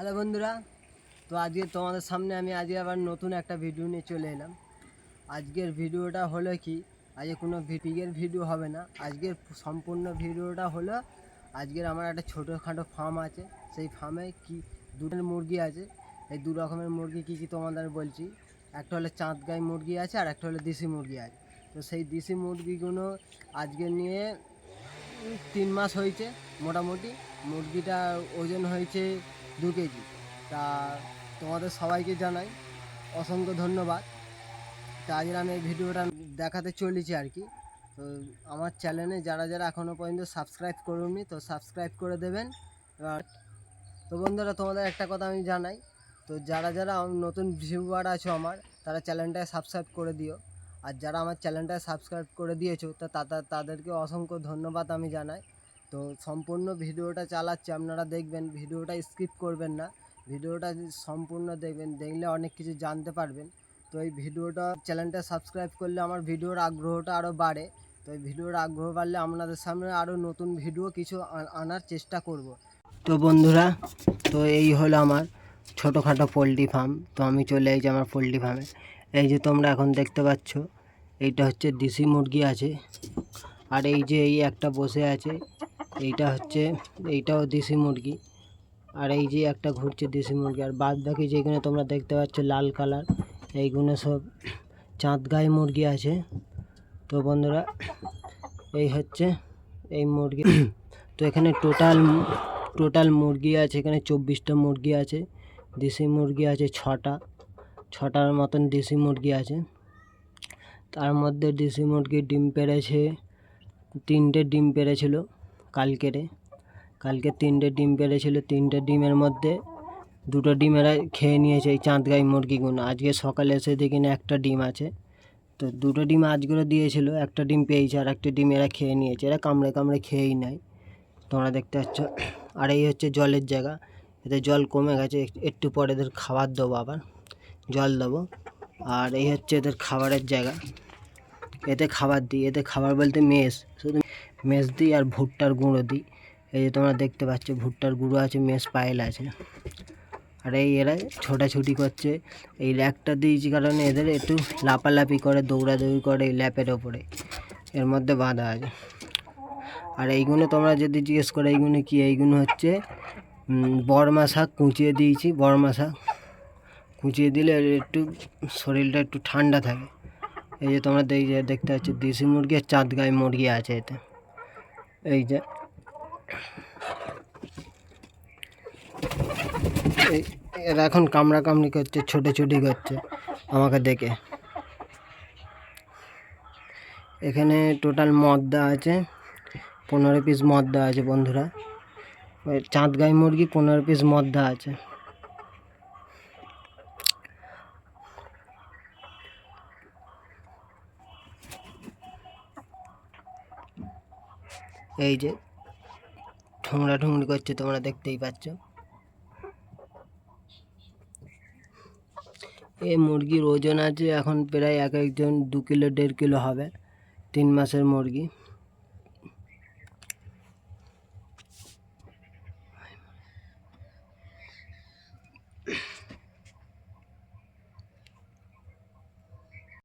Hello বন্ধুরা, তো আজকে তোমাদের সামনে আমি আজকে আবার নতুন একটা ভিডিও নিয়ে চলে এলাম। আজকের ভিডিওটা হলো কি, আজকে কোনো পিগের ভিডিও হবে না। আজকের সম্পূর্ণ ভিডিওটা হলো, আজকের আমার একটা ছোটোখাটো ফার্ম আছে। সেই ফার্মে কি দুটো মুরগি আছে। এই দু রকমের মুরগি কী কী তোমাদের বলছি। একটা হলো চাঁদ গাই মুরগি আছে আর একটা হলো দেশি মুরগি আছে। তো সেই দেশি মুরগিগুলো আজকে নিয়ে তিন মাস হয়েছে মোটামুটি। মুরগিটা ওজন হয়েছে দু কেজি। তা তোমাদের সবাইকে জানাই অসংখ্য ধন্যবাদ। তা আজকে আমি এই ভিডিওটা দেখাতে চলেছি আর কি। তো আমার চ্যানেলে যারা যারা এখনও পর্যন্ত সাবস্ক্রাইব করুননি তো সাবস্ক্রাইব করে দেবেন। আর তো বন্ধুরা, তোমাদের একটা কথা আমি জানাই। তো যারা যারা নতুন ভিউয়ার আছো আমার, তারা চ্যানেলটায় সাবস্ক্রাইব করে দিও। আর যারা আমার চ্যানেলটায় সাবস্ক্রাইব করে দিয়েছ, তা- তাদেরকে অসংখ্য ধন্যবাদ আমি জানাই। তো সম্পূর্ণ ভিডিওটা চালাচ্ছি, আপনারা দেখবেন, ভিডিওটা স্কিপ করবেন না। ভিডিওটা সম্পূর্ণ দেখবেন, দেখলে অনেক কিছু জানতে পারবেন। তো এই ভিডিওটা চ্যানেলটা সাবস্ক্রাইব করলে আমার ভিডিওর আগ্রহটা আরও বাড়ে। তো এই ভিডিওর আগ্রহ বাড়লে আপনাদের সামনে আরও নতুন ভিডিও কিছু আনার চেষ্টা করব। তো বন্ধুরা, তো এই হলো আমার ছোটোখাটো পোলট্রি ফার্ম তো আমি চলে এসেছি আমার পোলট্রি ফার্মে এই যে তোমরা এখন দেখতে পাচ্ছ, এইটা হচ্ছে দেশি মুরগি আছে। আর এই যে এই একটা বসে আছে এইটা হচ্ছে, এইটাও দেশি মুরগি। আর এই যে একটা ঘুরছে দেশি মুরগি। আর বাদ বাকি যেগুলো তোমরা দেখতে পাচ্ছ, লাল কালার, এইগুলো সব চাঁদ গায়ে মুরগি আছে। তো বন্ধুরা, এই হচ্ছে এই মুরগি। তো এখানে টোটাল টোটাল মুরগি আছে, এখানে চব্বিশটা মুরগি আছে, দেশি মুরগি আছে ছটা। ছটার মতন দেশি মুরগি আছে। তার মধ্যে দেশি মুরগি ডিম পেড়েছে, তিনটে ডিম পেড়েছিল। কালকেরে। কালকে তিনটে ডিম পেড়েছিল তিনটে ডিমের মধ্যে দুটো ডিম এরা খেয়ে নিয়েছে এই চাঁদগাই মুরগিগুলো। আজকে সকালে এসে দেখি না একটা ডিম আছে। তো দুটো ডিম আজকেও দিয়েছিল, একটা ডিম পেয়েছে আর একটা ডিম এরা খেয়ে নিয়েছে। এরা কামড়ে কামড়ে খেয়েই নেয়। তোমরা দেখতে পাচ্ছ, আর এই হচ্ছে জলের জায়গা। এতে জল কমে গেছে, এক- একটু পরে এদের খাবার দেবো আবার। জল দেবো। আর এই হচ্ছে এদের খাবারের জায়গা। এতে খাবার দিই, এতে খাবার বলতে মেষ শুধু মেষ দিই আর ভুট্টার গুঁড়ো দিই। এই যে তোমরা দেখতে পাচ্ছ, ভুট্টার গুঁড়ো আছে মেষ পায়েল আছে। আর এই এরা ছোটাছুটি করছে। এই ল্যাপটা দিয়েছি কারণে এদের একটু লাপালাপি করে, দৌড়াদৌড়ি করে এই ল্যাপের ওপরে। এর মধ্যে বাঁধা আছে। আর এইগুলো তোমরা যদি জিজ্ঞেস করো, এইগুলো কি? এইগুলো হচ্ছে বড়মা শাক কুচিয়ে দিয়েছি বড়মা শাক। কুচিয়ে দিলে একটু শরীরটা একটু ঠান্ডা থাকে। এই যে তোমরা দেখ, দেখতে পাচ্ছ, দেশি মুরগি আর চাঁদ গায়ে মুরগি আছে এতে। এই যে। এরা এখন কামড়া কামড়ি করছে, ছোটাছুটি করছে, আমাকে দেখে। এখানে টোটাল মদ দেওয়া আছে, পনেরো পিস মদ দেওয়া আছে বন্ধুরা। চাঁদ গাই মুরগি পনেরো পিস মদ দেওয়া আছে। এই যে ঠোংরা ঠুংরি করছে, তোমরা দেখতেই পাচ্ছ। এই মুরগির ওজন আছে এখন প্রায় এক একজন দু কিলো, দেড় কিলো হবে, তিন মাসের মুরগি।